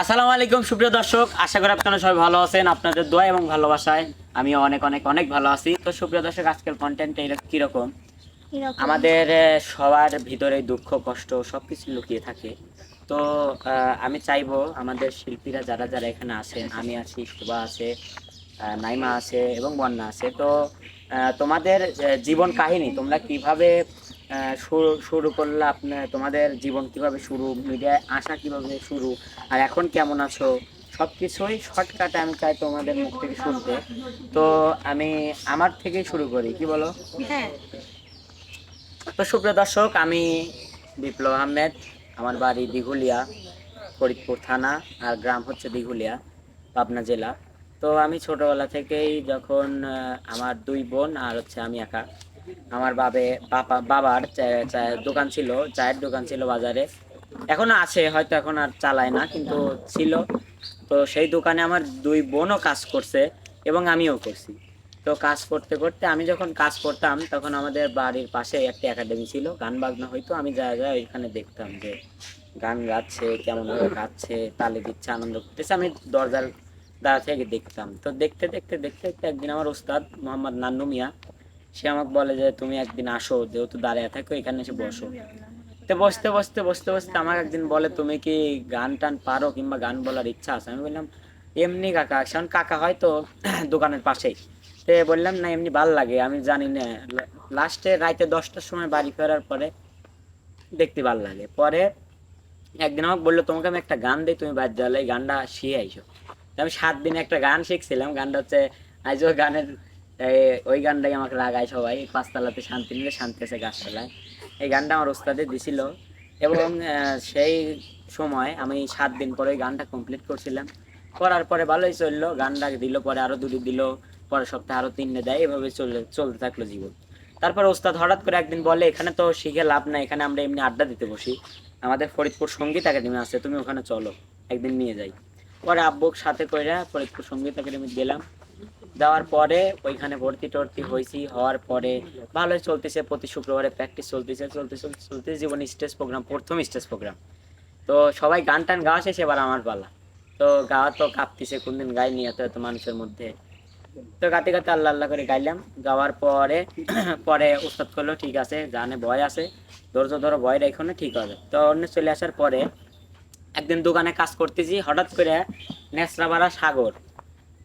আসসালামু আলাইকুম সুপ্রিয় দর্শক। আশা করি আপনারা সবাই ভালো আছেন আপনাদের দোয়া এবং ভালোবাসায়। আমি অনেক অনেক অনেক ভালো আছি। তো সুপ্রিয় দর্শক আজকের কন্টেন্ট কীরকম। আমাদের সবার ভিতরে দুঃখ কষ্ট সবকিছু লুকিয়ে থাকে। তো আমি চাইব আমাদের শিল্পীরা যারা যারা এখানে আছেন আমি আছি শুভা আছে নাইমা আছে এবং বন্যা আছে। তো তোমাদের জীবন কাহিনী তোমরা কীভাবে শুরু শুরু করলে আপনার তোমাদের জীবন কীভাবে শুরু মিডিয়ায় আসা কীভাবে শুরু আর এখন কেমন আছো? সব কিছুই শর্টকাটে আমি চাই তোমাদের মুখ থেকে শুনতে। তো আমি আমার থেকেই শুরু করি কি বলো? হ্যাঁ। তো সুপ্রিয় দর্শক আমি বিপ্লব আহমেদ আমার বাড়ি দিঘুলিয়া ফরিদপুর থানা আর গ্রাম হচ্ছে দিঘুলিয়া পাবনা জেলা। তো আমি ছোটবেলা থেকেই যখন আমার দুই বোন আর হচ্ছে আমি একা আমার বাবে বাবার দোকান ছিল, চায়ের দোকান ছিল বাজারে। এখনও আছে, হয়তো এখন আর চালায় না, কিন্তু ছিল। তো সেই দোকানে আমার দুই বোনও কাজ করছে এবং আমিও করছি। তো কাজ করতে করতে আমি যখন কাজ করতাম, তখন আমাদের বাড়ির পাশে একটা একাডেমি ছিল, গান বাজনা হইতো। আমি যা যা ওইখানে দেখতাম যে গান গাচ্ছে, কেমন ভাবে গাচ্ছে, তালে দিচ্ছে, আনন্দ করতেছে। আমি দরজার দ্বারা থেকে দেখতাম। তো দেখতে দেখতে দেখতে দেখতে একদিন আমার ওস্তাদ মোহাম্মদ নান্নু মিয়া সে আমাকে বলে যে তুমি একদিন আসো, যেহেতু দাঁড়িয়ে থাকো, এখানে এসে বসো। তো বসতে বসতে বসতে বসতে আমাকে একদিন বলে, তুমি কি গান টান পারো কিংবা গান বলার ইচ্ছা আছে? আমি বললাম, এমনি কাকা। কারণ কাকা হয়তো দোকানের পাশেই। তো বললাম, না, এমনি ভালো লাগে, আমি জানি না। লাস্টে রাইতে দশটার সময় বাড়ি ফেরার পরে দেখতে ভালো লাগে। পরে একদিন আমাকে বলল, তোমাকে আমি একটা গান দিই, তুমি বাদ এই গানটা শিখে আইসো। আমি সাত দিন একটা গান শিখছিলাম, গানটা হচ্ছে, আইজো গানের ওই গানটাই আমাকে লাগায় সবাই, পাঁচতলাতে শান্তি নিলে শান্তি আছে গাছতলায়। এই গানটা আমার ওস্তাদে দিছিল এবং সেই সময় আমি সাত দিন পরে ওই গানটা কমপ্লিট করছিলাম। করার পরে ভালোই চলল, গানটা দিল, পরে আরও দুটি দিল, পরের সপ্তাহে আরও তিনটে দেয়, এভাবে চলে চলতে থাকল জীবন। তারপর ওস্তাদ হঠাৎ করে একদিন বলে, এখানে তো শিখে লাভ নাই, এখানে আমরা এমনি আড্ডা দিতে বসি। আমাদের ফরিদপুর সংগীত একাডেমি আছে, তুমি ওখানে চলো, একদিন নিয়ে যাই। পরে আব্বুক সাথে কইরা ফরিদপুর সংগীত একাডেমি গেলাম। যাওয়ার পরে ওইখানে ভর্তি টর্তি হয়েছি হওয়ার পরে ভালোই চলতেছে, প্রতি শুক্রবারে প্র্যাকটিস চলতেছে চলতে চলতে চলতে জীবন স্টেজ প্রোগ্রাম প্রথম স্টেজ প্রোগ্রাম তো সবাই গান টান গাওয়া শেষে, এবার আমার পালা। তো গাওয়া তো কাঁপতিছে, কোনদিন গাইনি এত এত মানুষের মধ্যে। তো গাতে গাতে আল্লাহ আল্লাহ করে গাইলাম। গাওয়ার পরে পরে উস্তাদ করল, ঠিক আছে, জানে ভয় আছে, ধৈর্য ধরো, ভয় রেখো না, ঠিক হবে। তো অন্য চলে আসার পরে একদিন দোকানে কাজ করতেছি, হঠাৎ করে নেসরাপাড়া সাগর।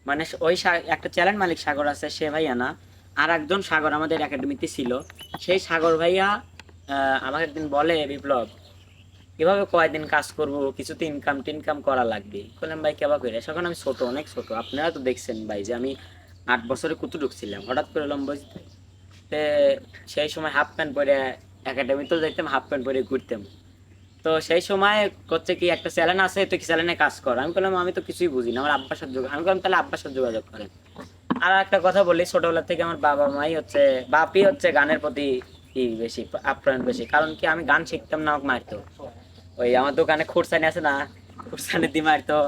মানে ওই একটা চ্যানেল মালিক সাগর আছে, সে ভাইয়া না। আর একজন সাগর আমাদের একাডেমিতে ছিল। সেই সাগর ভাইয়া আমাকে একদিন বলে, বিপ্লব, এভাবে কয়দিন কাজ করব? কিছু তো ইনকাম টিনকাম করা লাগবে। বললাম ভাই, কেবা করে তখন আমি ছোট, অনেক ছোট। আপনারা তো দেখছেন, ভাই, যে আমি আট বছরে কুতু ঢুকছিলাম। হঠাৎ করে লম্বা তে সেই সময় হাফ প্যান্ট পরে একাডেমিতেও দেখতাম হাফ প্যান্ট পরে ঘুরতাম। তো সেই সময় করছে কি, একটা চ্যানেল আছে তো কি চ্যানেলে কাজ কর? আমি বললাম, আমি তো কিছুই বুঝি না। আমার আব্বার সাথে আমি বললাম, তাহলে আব্বার সাথে যোগাযোগ করেন। আর একটা কথা বলি, ছোটবেলা থেকে আমার বাবা মাই হচ্ছে, বাপই হচ্ছে গানের প্রতি ই বেশি আপ্যায়ন বেশি, কারণ কি আমি গান শিখতাম না, আমাকে মারতো। ওই আমার দোকানে খুরসানি আছে না, খুরসানি দি মারতো।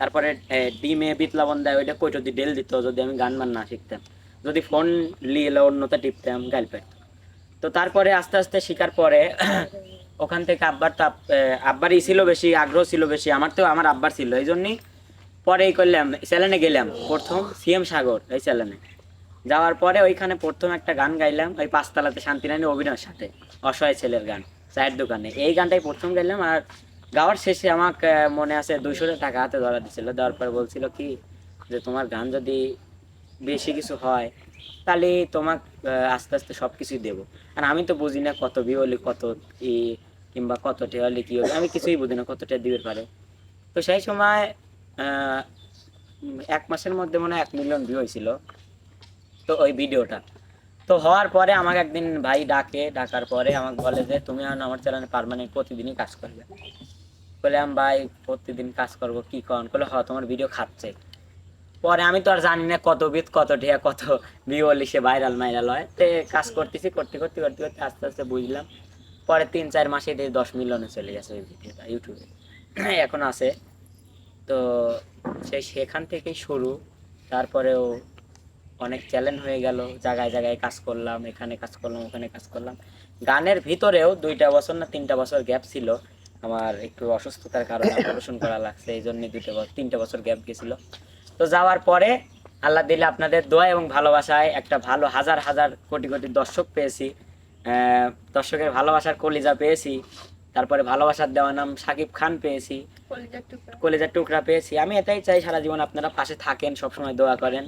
তারপরে ডিমে বিতলাবন দেয়, ওইটা কইটো দিয়ে ডেল দিত, যদি আমি গান মান না শিখতাম। যদি ফোন লিয়ে এলো অন্যতা টিপতাম, গাইল পেত তো তারপরে আস্তে আস্তে শিকার পরে ওখান থেকে আব্বার তো আব্বারই ছিল বেশি আগ্রহ ছিল বেশি আমার তো আমার আব্বার ছিল এই জন্যই পরে এই করলাম চ্যালেনে গেলাম প্রথম সিএম সাগর এই চ্যালেনে যাওয়ার পরে ওইখানে প্রথম একটা গান গাইলাম ওই পাঁচতলাতে শান্তিরানী অভিনয়ের সাথে অসহায় ছেলের গান চায়ের দোকানে। এই গানটাই প্রথম গাইলাম আর গাওয়ার শেষে আহ, মনে আছে দুইশো টাকা হাতে ধরা দিছিল দেওয়ার পর বলছিল কি যে তোমার গান যদি বেশি কিছু হয় তাহলে তোমাক আস্তে আস্তে সব কিছুই দেবো। আর আমি তো বুঝি না কত বিয়ে হলে কত ই কিংবা কত টে হলে কি হবে, আমি কিছুই বুঝি না কত টে দিবে পারে। তো সেই সময় এক মাসের মধ্যে মনে হয় এক মিলিয়ন ভিউ হয়েছিল, তো ওই ভিডিওটা। তো হওয়ার পরে আমাকে একদিন ভাই ডাকে, ডাকার পরে আমাকে বলে যে, তুমি আমার চ্যানেলে পারমানেন্ট প্রতিদিনই কাজ করবে। বললাম ভাই, প্রতিদিন কাজ করব, কি কন? বলে হ তোমার ভিডিও খাচ্ছে। পরে আমি তো আর জানি না কত বিত কত ঢেয়া কত ভিউ হলে সে ভাইরাল মাইরাল হয়। তো কাজ করতেছি, করতে করতে করতে করতে আস্তে আস্তে বুঝলাম পরে তিন, চার মাসে দিয়ে দশ মিলিয়নে চলে গেছে ওই ভিডিওটা ইউটিউবে এখন আছে। তো সেই সেখান থেকেই শুরু। তারপরেও অনেক চ্যালেঞ্জ হয়ে গেল। জায়গায় জায়গায় কাজ করলাম, এখানে কাজ করলাম, ওখানে কাজ করলাম। গানের ভিতরেও দুইটা বছর না তিনটা বছর গ্যাপ ছিল। আমার একটু অসুস্থতার কারণে অপারেশন করা লাগছে, এই জন্য দুটো বছর তিনটে বছর গ্যাপ গেছিল। তো যাওয়ার পরে আল্লাহ দিলে আপনাদের দোয়া এবং ভালোবাসায় একটা ভালো হাজার হাজার, কোটি কোটি দর্শক পেয়েছি। দর্শকের ভালোবাসার কলিজা পেয়েছি। তারপরে ভালোবাসার দেওয়া নাম সাকিব খান পেয়েছি। কলেজের টুকরা। পেয়েছি। আমি এটাই চাই সারা জীবন আপনারা পাশে থাকেন সবসময় দোয়া করেন।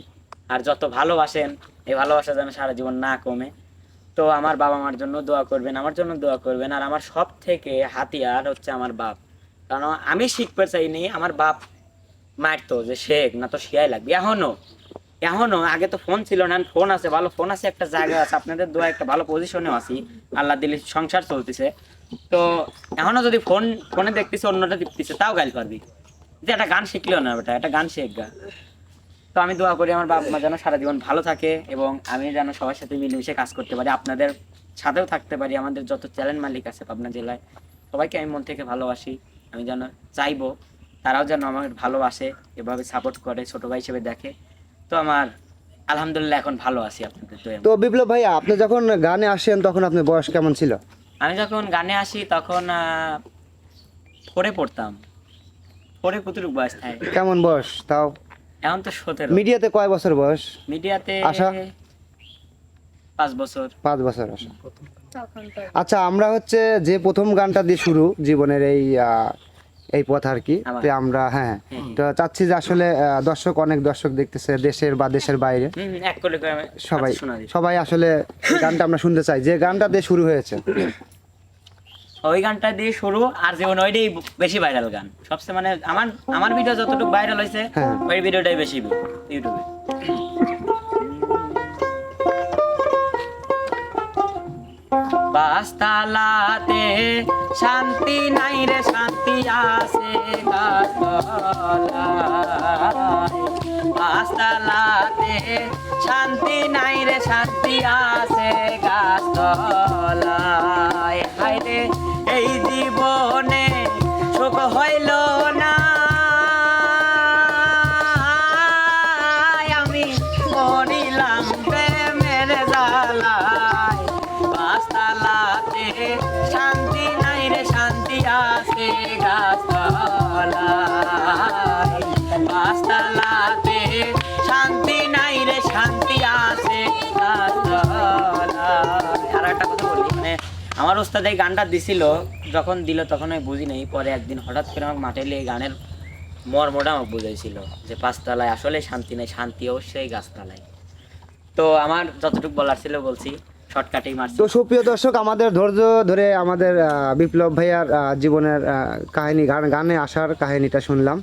আর যত ভালোবাসেন এই ভালোবাসা যেন সারা জীবন না কমে। তো আমার বাবা মার জন্য দোয়া করবেন আমার জন্য দোয়া করবেন। আর আমার সব থেকে হাতিয়ার হচ্ছে আমার বাপ। কারণ আমি শিখতে চাইনি আমার বাপ মারতো যে শেখ না তো শিয়াই লাগবে। এখনও এখনও, আগে তো ফোন ছিল না ফোন আছে, ভালো ফোন আছে, একটা জায়গা আছে, আপনাদের দোয়া, একটা ভালো পজিশনেও আছি। আল্লাহ দিলে সংসার চলতেছে। তো এখনও যদি ফোন ফোনে দেখতেছে, অন্যটা দেখতেছে তাও গাইল পারবি। যে একটা গান শিখলেও না বেটা, একটা গান শেখ গা। তো আমি দোয়া করি আমার বাবা মা যেন সারা জীবন ভালো থাকে এবং আমি যেন সবার সাথে মিলেমিশে কাজ করতে পারি, আপনাদের সাথেও থাকতে পারি, আমাদের যত চ্যালেঞ্জ মালিক আছে পাবনা জেলায়, সবাইকে আমি মন থেকে ভালোবাসি, আমি যেন চাইব, তারাও যেন আমাকে ভালোবাসে, এভাবে সাপোর্ট করে, ছোট ভাই হিসেবে দেখে। তো আমার আলহামদুলিল্লাহ এখন ভালো আছি আপনাদের দোয়া তো বিপ্লব ভাইয়া আপনি যখন গানে আসেন তখন আপনার বয়স কেমন ছিল? আমি যখন গানে আসি তখন ফোরে পড়তাম। ফোরে কতটুকু বয়স থাকে। কেমন বয়স তাও? এখন তো সতেরো। মিডিয়াতে কয় বছর বয়স? মিডিয়াতে আশা? পাঁচ বছর। পাঁচ বছর আসা আচ্ছা আমরা হচ্ছে যে প্রথম গানটা দিয়ে শুরু জীবনের এই আহ, এই পথ আর কি। তো আমরা হ্যাঁ। তো চাচ্ছি যে আসলে দর্শক অনেক দর্শক দেখতেছে দেশের বা দেশের বাইরে। করে করে আমি সবাই সবাই আসলে গানটা আমরা শুনতে চাই। যে গানটা দিয়ে শুরু হয়েছে। ওই গানটা দিয়ে শুরু আর যেমন ওইটাই বেশি ভাইরাল গান। সবচেয়ে মানে আমার আমার ভিডিও যতটুকু ভাইরাল হয়েছে হ্যাঁ। ওই ভিডিওটাই বেশি ইউটিউবে পাঁচতালাতে শান্তি নাই রে শান্তি আসে পাঁচতালাতে শান্তি নাই রে শান্তি আসে গাছতলায়। আমার ওস্তাদ এই গানটা দিছিল, যখন দিল তখন আমি বুঝি নাই। পরে একদিন হঠাৎ করে আমাকে মাঠে এই গানের মর্মটা আমাকে বুঝাইছিল যে পাঁচতলায় আসলে শান্তি নেই শান্তি অবশ্যই গাছতলায়। তো আমার যতটুকু বলার ছিল বলছি, শর্টকাটেই মারছি। তো সুপ্রিয় দর্শক, আমাদের ধৈর্য ধরে আমাদের বিপ্লব ভাইয়ার জীবনের কাহিনী, গান, গানে আসার কাহিনীটা শুনলাম।